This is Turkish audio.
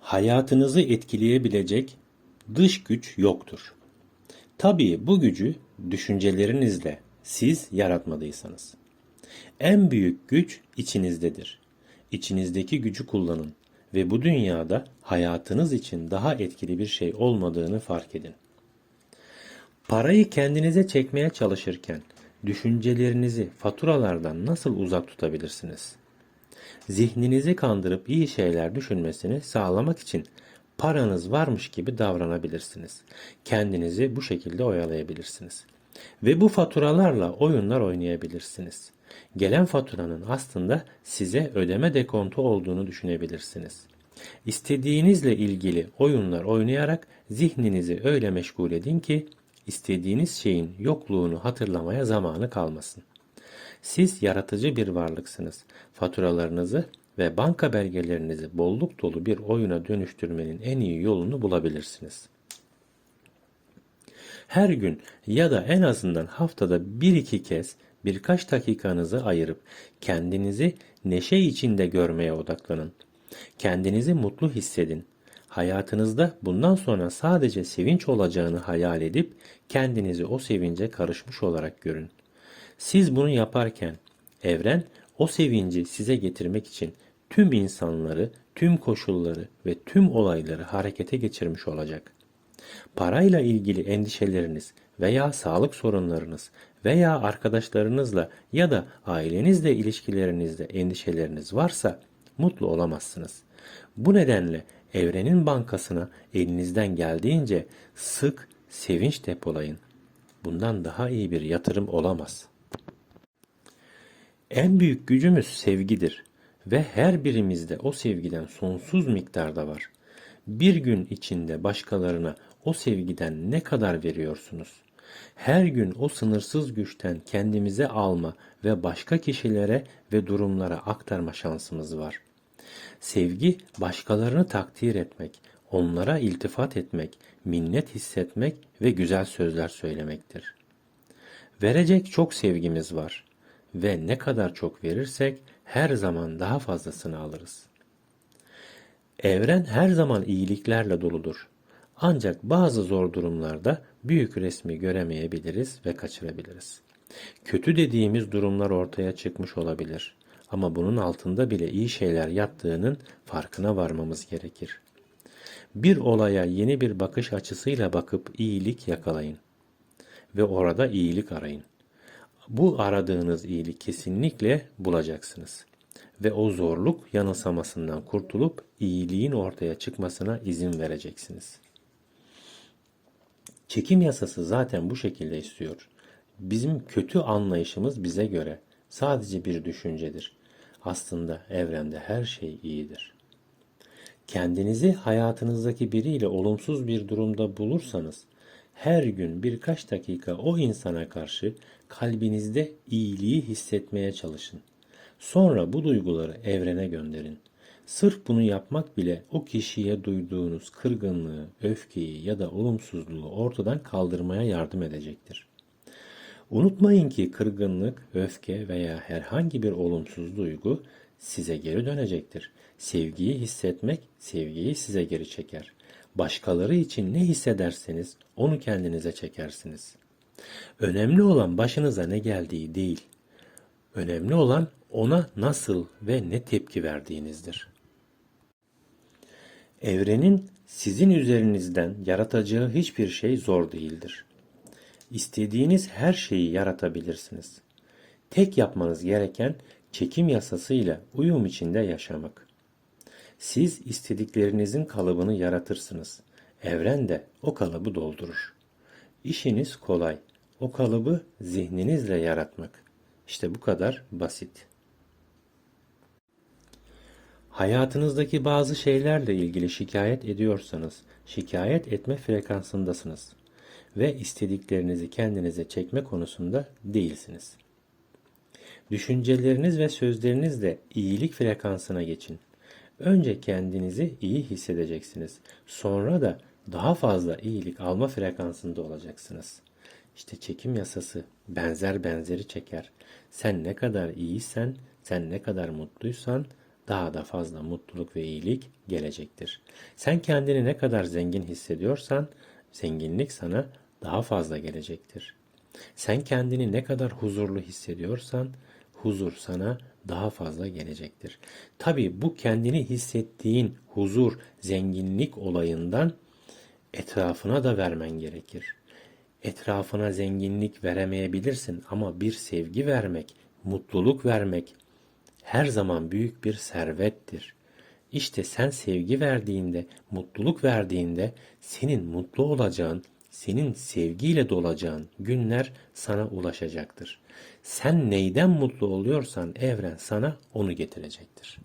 Hayatınızı etkileyebilecek dış güç yoktur. Tabii bu gücü düşüncelerinizle siz yaratmadıysanız. En büyük güç içinizdedir. İçinizdeki gücü kullanın ve bu dünyada hayatınız için daha etkili bir şey olmadığını fark edin. Parayı kendinize çekmeye çalışırken düşüncelerinizi faturalardan nasıl uzak tutabilirsiniz? Zihninizi kandırıp iyi şeyler düşünmesini sağlamak için paranız varmış gibi davranabilirsiniz. Kendinizi bu şekilde oyalayabilirsiniz. Ve bu faturalarla oyunlar oynayabilirsiniz. Gelen faturanın aslında size ödeme dekontu olduğunu düşünebilirsiniz. İstediğinizle ilgili oyunlar oynayarak zihninizi öyle meşgul edin ki istediğiniz şeyin yokluğunu hatırlamaya zamanı kalmasın. Siz yaratıcı bir varlıksınız. Faturalarınızı ve banka belgelerinizi bolluk dolu bir oyuna dönüştürmenin en iyi yolunu bulabilirsiniz. Her gün ya da en azından haftada bir iki kez birkaç dakikanızı ayırıp kendinizi neşe içinde görmeye odaklanın. Kendinizi mutlu hissedin. Hayatınızda bundan sonra sadece sevinç olacağını hayal edip kendinizi o sevince karışmış olarak görün. Siz bunu yaparken evren o sevinci size getirmek için tüm insanları, tüm koşulları ve tüm olayları harekete geçirmiş olacak. Parayla ilgili endişeleriniz veya sağlık sorunlarınız veya arkadaşlarınızla ya da ailenizle ilişkilerinizde endişeleriniz varsa mutlu olamazsınız. Bu nedenle evrenin bankasına elinizden geldiğince sık sevinç depolayın. Bundan daha iyi bir yatırım olamaz. En büyük gücümüz sevgidir ve her birimizde o sevgiden sonsuz miktarda var. Bir gün içinde başkalarına o sevgiden ne kadar veriyorsunuz? Her gün o sınırsız güçten kendimize alma ve başka kişilere ve durumlara aktarma şansımız var. Sevgi başkalarını takdir etmek, onlara iltifat etmek, minnet hissetmek ve güzel sözler söylemektir. Verecek çok sevgimiz var ve ne kadar çok verirsek her zaman daha fazlasını alırız. Evren her zaman iyiliklerle doludur. Ancak bazı zor durumlarda büyük resmi göremeyebiliriz ve kaçırabiliriz. Kötü dediğimiz durumlar ortaya çıkmış olabilir. Ama bunun altında bile iyi şeyler yattığının farkına varmamız gerekir. Bir olaya yeni bir bakış açısıyla bakıp iyilik yakalayın ve orada iyilik arayın. Bu aradığınız iyilik kesinlikle bulacaksınız ve o zorluk yanılsamasından kurtulup iyiliğin ortaya çıkmasına izin vereceksiniz. Çekim yasası zaten bu şekilde istiyor. Bizim kötü anlayışımız bize göre sadece bir düşüncedir. Aslında evrende her şey iyidir. Kendinizi hayatınızdaki biriyle olumsuz bir durumda bulursanız her gün birkaç dakika o insana karşı kalbinizde iyiliği hissetmeye çalışın. Sonra bu duyguları evrene gönderin. Sırf bunu yapmak bile o kişiye duyduğunuz kırgınlığı, öfkeyi ya da olumsuzluğu ortadan kaldırmaya yardım edecektir. Unutmayın ki kırgınlık, öfke veya herhangi bir olumsuz duygu size geri dönecektir. Sevgiyi hissetmek sevgiyi size geri çeker. Başkaları için ne hissederseniz onu kendinize çekersiniz. Önemli olan başınıza ne geldiği değil. Önemli olan ona nasıl ve ne tepki verdiğinizdir. Evrenin sizin üzerinizden yaratacağı hiçbir şey zor değildir. İstediğiniz her şeyi yaratabilirsiniz. Tek yapmanız gereken çekim yasasıyla uyum içinde yaşamak. Siz istediklerinizin kalıbını yaratırsınız. Evren de o kalıbı doldurur. İşiniz kolay. O kalıbı zihninizle yaratmak. İşte bu kadar basit. Hayatınızdaki bazı şeylerle ilgili şikayet ediyorsanız, şikayet etme frekansındasınız ve istediklerinizi kendinize çekme konusunda değilsiniz. Düşünceleriniz ve sözlerinizle iyilik frekansına geçin. Önce kendinizi iyi hissedeceksiniz. Sonra da daha fazla iyilik alma frekansında olacaksınız. İşte çekim yasası benzer benzeri çeker. Sen ne kadar iyiysen, sen ne kadar mutluysan daha da fazla mutluluk ve iyilik gelecektir. Sen kendini ne kadar zengin hissediyorsan zenginlik sana daha fazla gelecektir. Sen kendini ne kadar huzurlu hissediyorsan huzur sana daha fazla gelecektir. Tabi bu kendini hissettiğin huzur, zenginlik olayından etrafına da vermen gerekir. Etrafına zenginlik veremeyebilirsin ama bir sevgi vermek, mutluluk vermek her zaman büyük bir servettir. İşte sen sevgi verdiğinde, mutluluk verdiğinde senin mutlu olacağın, senin sevgiyle dolacağın günler sana ulaşacaktır. Sen neyden mutlu oluyorsan evren sana onu getirecektir.